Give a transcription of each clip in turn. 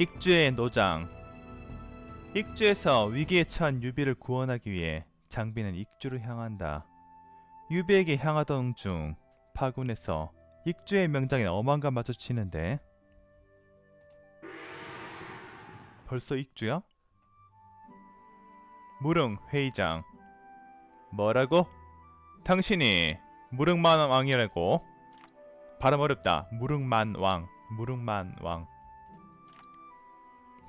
익주의 노장 익주에서 위기에 처한 유비를 구원하기 위해 장비는 익주로 향한다. 유비에게 향하던 중 파군에서 익주의 명장인 어만과 마주치는데 벌써 익주야? 무릉 회의장 뭐라고? 당신이 무릉만 왕이라고? 발음 어렵다. 무릉만 왕. 무릉만 왕.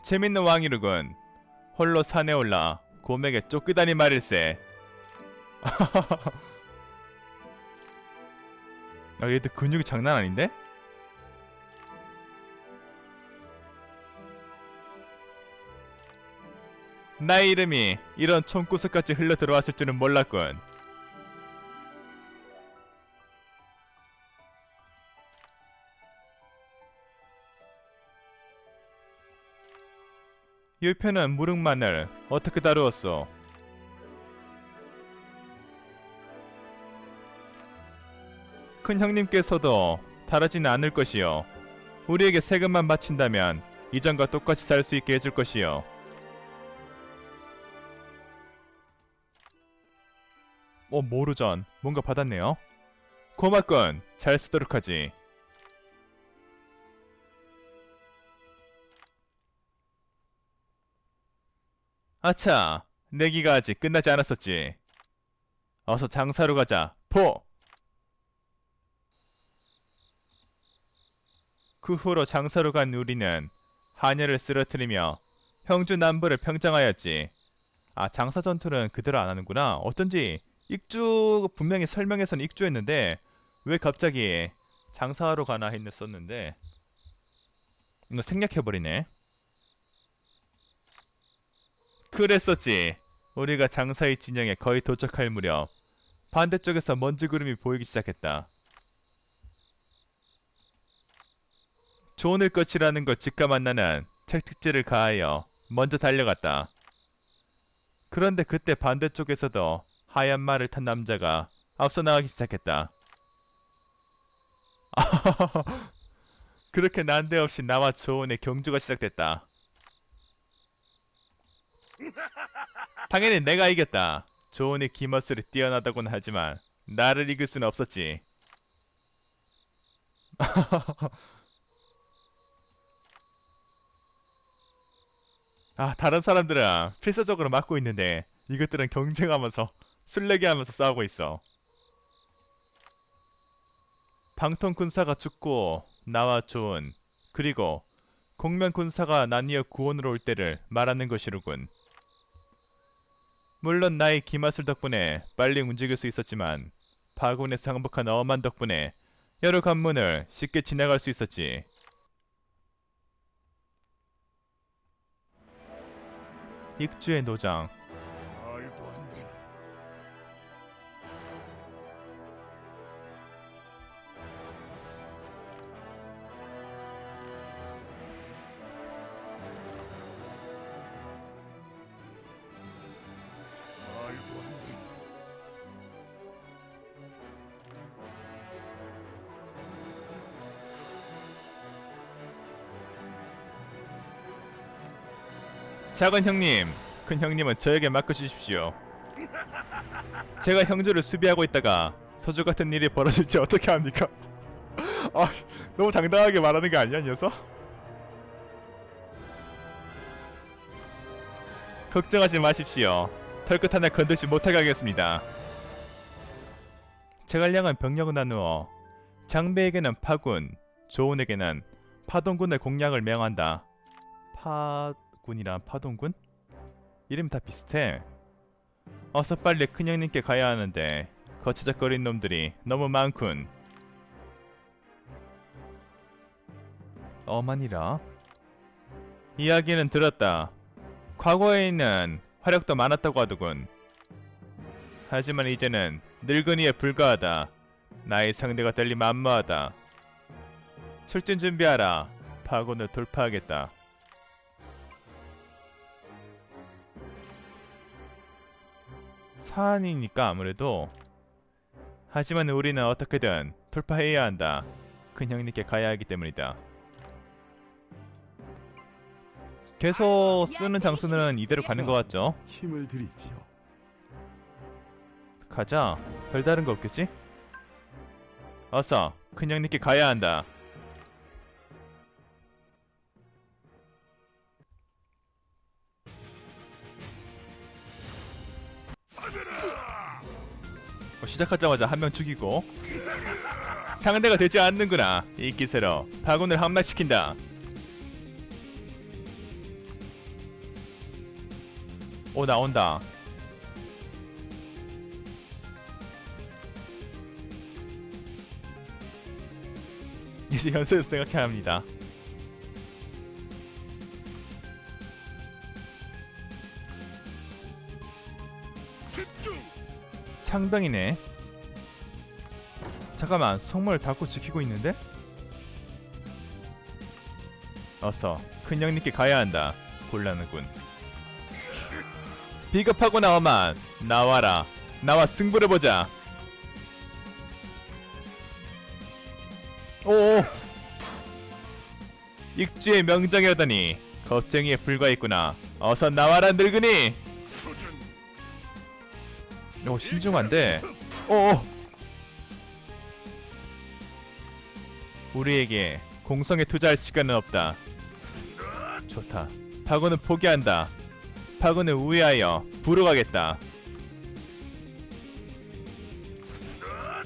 재밌는 왕이르군. 홀로 산에 올라 곰에게 쫓기다니 말일세. 아, 얘들 근육이 장난 아닌데? 나의 이름이 이런 총구석까지 흘러 들어왔을 줄은 몰랐군. 유표는 무릉만을 어떻게 다루었소? 큰 형님께서도 다르지는 않을 것이요. 우리에게 세금만 바친다면 이전과 똑같이 살 수 있게 해줄 것이요. 어, 모르전. 뭔가 받았네요. 고맙군. 잘 쓰도록 하지. 아차, 내기가 아직 끝나지 않았었지. 어서 장사로 가자. 포! 그 후로 장사로 간 우리는 하녀를 쓰러뜨리며 형주 남부를 평정하였지. 아, 장사 전투는 그대로 안 하는구나. 어쩐지 익주 분명히 설명에서는 익주였는데 왜 갑자기 장사하러 가나 했었는데 생략해버리네. 그랬었지. 우리가 장사의 진영에 거의 도착할 무렵 반대쪽에서 먼지 구름이 보이기 시작했다. 조언을 것이라는 걸 직감한 나는 택틱질을 가하여 먼저 달려갔다. 그런데 그때 반대쪽에서도 하얀 말을 탄 남자가 앞서 나가기 시작했다. 그렇게 난데없이 나와 조언의 경주가 시작됐다. 당연히 내가 이겼다. 조언의 기머슬이 뛰어나다고는 하지만 나를 이길 수는 없었지. 아, 다른 사람들은 필사적으로 막고 있는데 이것들은 경쟁하면서 술래기 하면서 싸우고 있어. 방통 군사가 죽고 나와 좋은 그리고 공면 군사가 나뉘어 구원으로 올 때를 말하는 것이로군. 물론 나의 기마술 덕분에 빨리 움직일 수 있었지만 파군에서 항복한 엄한 덕분에 여러 관문을 쉽게 지나갈 수 있었지. 익주의 노장 작은 형님, 큰 형님은 저에게 맡겨주십시오. 제가 형주를 수비하고 있다가 서주 같은 일이 벌어질지 어떻게 합니까? 아, 너무 당당하게 말하는 거 아니야, 이 녀석? 걱정하지 마십시오. 털끝 하나 건들지 못하게 하겠습니다. 제갈량은 병력을 나누어 장배에게는 파군, 조은에게는 파동군의 공략을 명한다. 파 군이란 파동군? 이름 다 비슷해. 어서 빨리 큰 형님께 가야 하는데 거치적거린 놈들이 너무 많군. 어머니라. 이야기는 들었다. 과거에는 화력도 많았다고 하더군. 하지만 이제는 늙은이에 불과하다. 나의 상대가 달리 만무하다. 출진 준비하라. 파곤을 돌파하겠다. 사안이니까 아무래도 하지만 우리는 어떻게든 돌파해야 한다. 큰 형님께 가야 하기 때문이다. 계속 쓰는 장소는 이대로 가는 것 같죠? 힘을 드리지요. 가자. 별다른 거 없겠지? 어서 큰 형님께 가야 한다. 시작하자마자 한 명 죽이고 상대가 되지 않는구나. 이 기세로 바군을 함락시킨다. 오 나온다. 이제 연습 생각해야 합니다. 창병이네. 잠깐만, 성물 닫고 지키고 있는데? 어서 큰 형님께 가야 한다. 곤란하군. 비겁하고 나와만 나와라. 나와 승부를 보자. 오. 익주의 명장이라더니 겁쟁이에 불과했구나. 어서 나와라 늙은이. 오 신중한데. 오. 우리에게 공성에 투자할 시간은 없다. 좋다. 파고는 포기한다. 파고는 우회하여 부로 가겠다.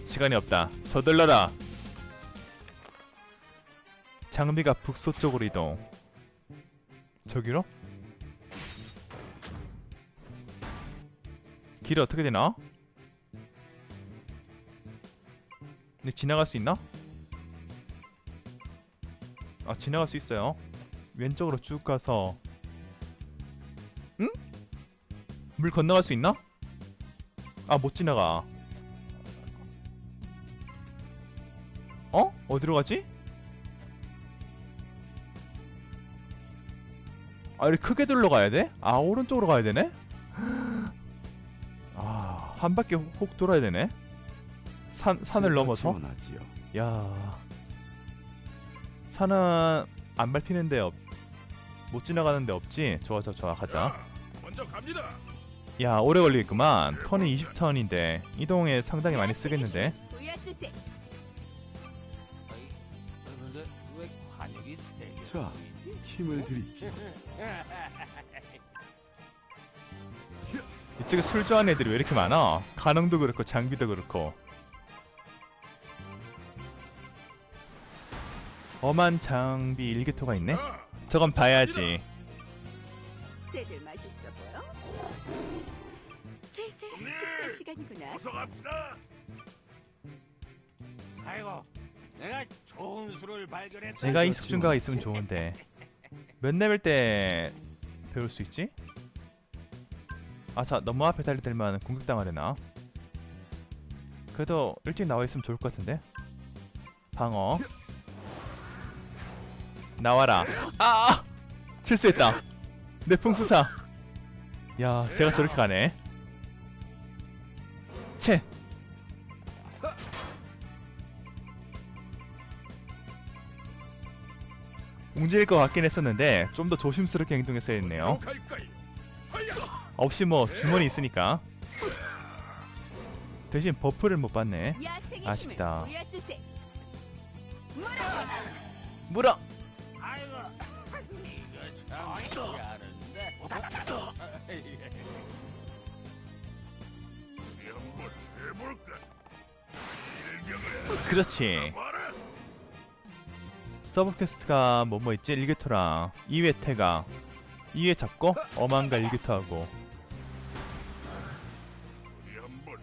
시간이 없다. 서둘러라. 장비가 북서쪽으로 이동. 저기로? 길이 어떻게 되나? 근데 지나갈 수 있나? 아 지나갈 수 있어요. 왼쪽으로 쭉 가서 응? 물 건너갈 수 있나? 아 못 지나가. 어? 어디로 가지? 아 이렇게 크게 둘러 가야 돼? 아 오른쪽으로 가야 되네? 아한 바퀴 혹 돌아야 되네? 산 산을 넘어서? 지원하지요. 야 산은 안 밟히는데 없, 못 지나가는데 없지? 좋아 좋아 좋아 가자 자, 먼저 갑니다. 야 오래 걸리겠구만 턴이 20턴인데 이동에 상당히 많이 쓰겠는데? 자, 힘을 드리지 이쪽에 술 좋아하는 애들이 왜 이렇게 많아? 가능도 그렇고 장비도 그렇고 엄한 장비 일기토가 있네? 자, 저건 봐야지 쟤들 맛있어 보여? 슬슬 식사 시간이구나. 어서 갑시다. 아이고, 내가 좋은 술을 발견했다. 내가 익숙증가가 있으면 좋은데 몇 레벨 때 배울 수 있지? 아자 너무 앞에 달려들면 공격당하려나? 그래도 일찍 나와 있으면 좋을 것 같은데? 방어. 나와라. 아 실수했다. 내 풍수사. 야 제가 저렇게 가네. 채. 웅질일 것 같긴 했었는데 좀 더 조심스럽게 행동했어야 했네요. 없이 뭐 주머니 있으니까 대신 버프를 못 받네 아쉽다. 물어. 그렇지 봐라. 서브 퀘스트가 뭐뭐 있지? 일기토랑 2회 태가 2회 잡고 어만가 일기토하고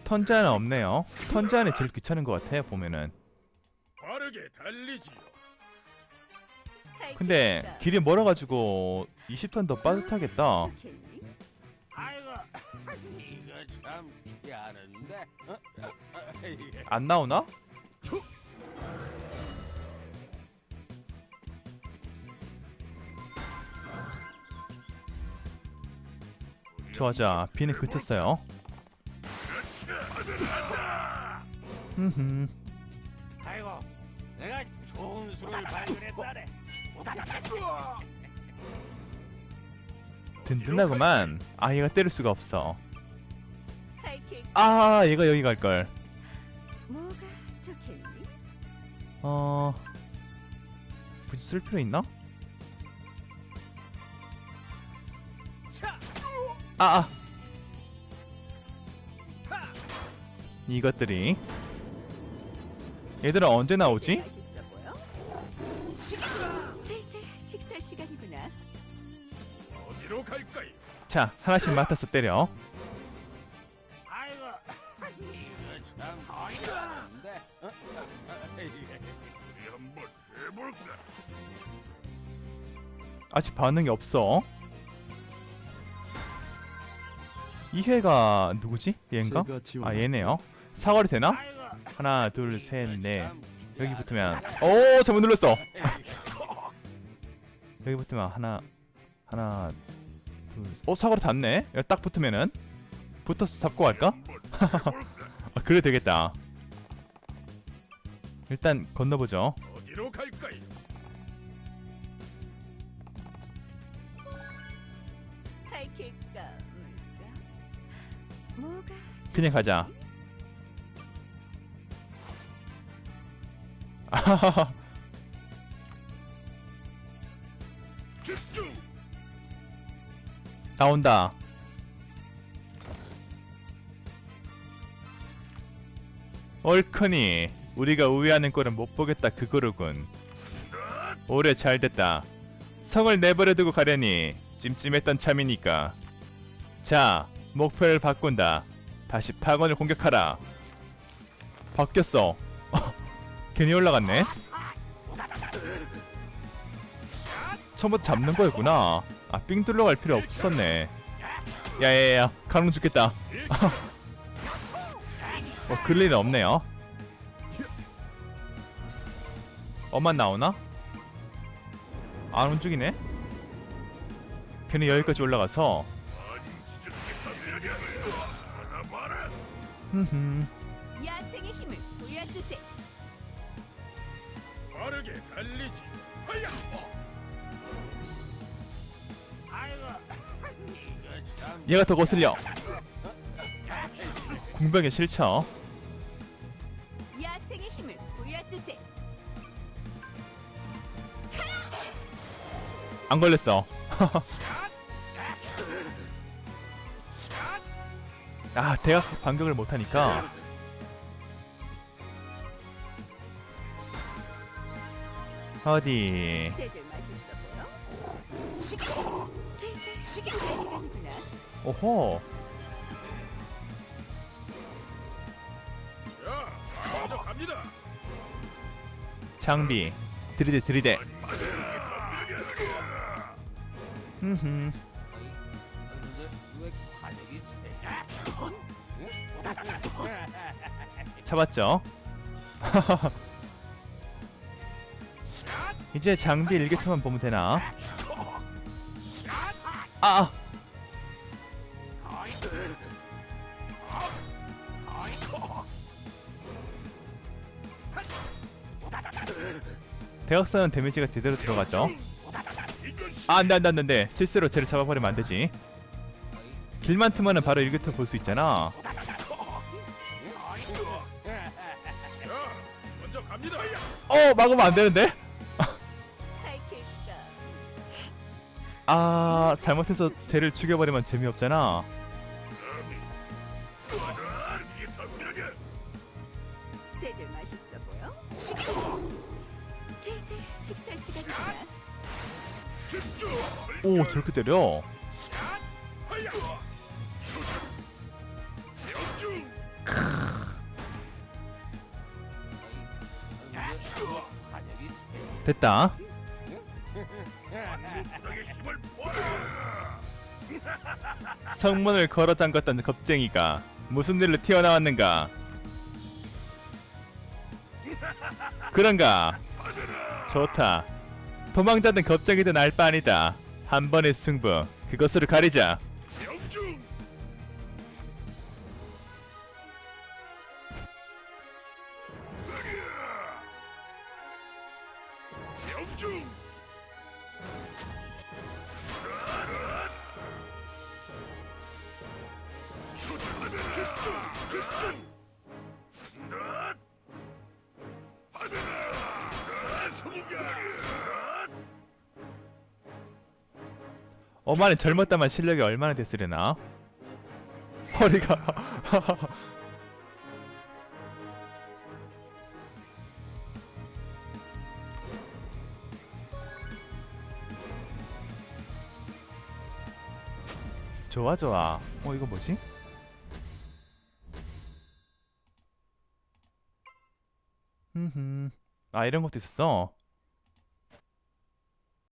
턴제한은 없네요 턴제한이 제일 귀찮은 것 같아 보면은 빠르게 달리지요. 근데 길이 멀어가지고 20턴 더 빠듯하겠다? 아이고, 이거 참 이게. 안 나오나? 좋아자 비는 그쳤어요 흠흠 아이고, 내가 좋은 술을 발견했다네. 든든하구만. 아 얘가 때릴 수가 없어. 아 얘가 여기 갈 걸. 뭐가 좋겠니? 어 굳이 쓸 필요 있나? 아, 아. 이것들이 얘들은 언제 나오지? 맛있어 보여? 슬슬 식사 시간이구나. 어디로 갈까요? 자 하나씩 맡아서 때려. 아이고, 이거 참 어이없는데. 어? 우리 한번 해볼까? 아직 반응이 없어. 이 해가 누구지? 얘인가? 제가 지원. 아 얘네요. 사거리 되나? 아이고, 하나 둘 셋 넷. 참 여기 붙으면 오 잘못 눌렀어. 여기 붙으면 하나 하나 둘. 셋. 어 사거리 닿네. 여기 딱 붙으면은 붙어서 잡고 갈까? 아 그래 되겠다. 일단 건너보죠. 어디로 갈까요? 뭐가 그냥 가자. 나온다. 옳거니 우리가 우회하는 꼴은 못 보겠다 그거로군. 오래 잘 됐다. 성을 내버려 두고 가려니 찜찜했던 참이니까. 자, 목표를 바꾼다. 다시 파건을 공격하라. 바뀌었어. 괜히 올라갔네. 처음부터 잡는 거였구나. 아, 삥 뚫러 갈 필요 없었네. 야야야, 가능 죽겠다. 어, 그럴 일은 없네요. 엄만 나오나? 안 움직이네? 괜히 여기까지 올라가서 야생의 힘을 보여주세. 빠르게 달리지. 하야. 아이고, 이거 참 얘가 더 거슬려 궁병에 실쳐 야생의 힘을 보여주세. 안 걸렸어 아 대각 반격을 못하니까 어디 쟤들 맛있어 보여? 슬슬 식사 시간이구나. 오호 자, 먼저 갑니다. 장비 들이대 들이대 아니 맞아. 흠흠 근데 왜 과격이 세? 잡았죠 이제 장비 일기토만 보면 되나? 아! 대각선은 데미지가 제대로 들어가죠? 아 안돼 안돼 안돼 실수로 쟤를 잡아버리면 안되지. 길만 트면은 바로 일기토 볼 수 있잖아. 어 막으면 안되는데 아 잘못해서 쟤를 죽여버리면 재미없잖아. 쟤들 맛있어 보여? 슬슬 식사 시간이구나. 오 저렇게 때려? 됐다. 성문을 걸어 잠갔던 겁쟁이가 무슨 일로 튀어나왔는가? 그런가? 좋다. 도망자든 겁쟁이든 알 바 아니다. 한 번의 승부. 그것으로 가리자 어마는 젊었다만 실력이 얼마나 됐으려나? 허리가 좋아 좋아. 어 이거 뭐지? 흠흠. 아 이런 것도 있었어.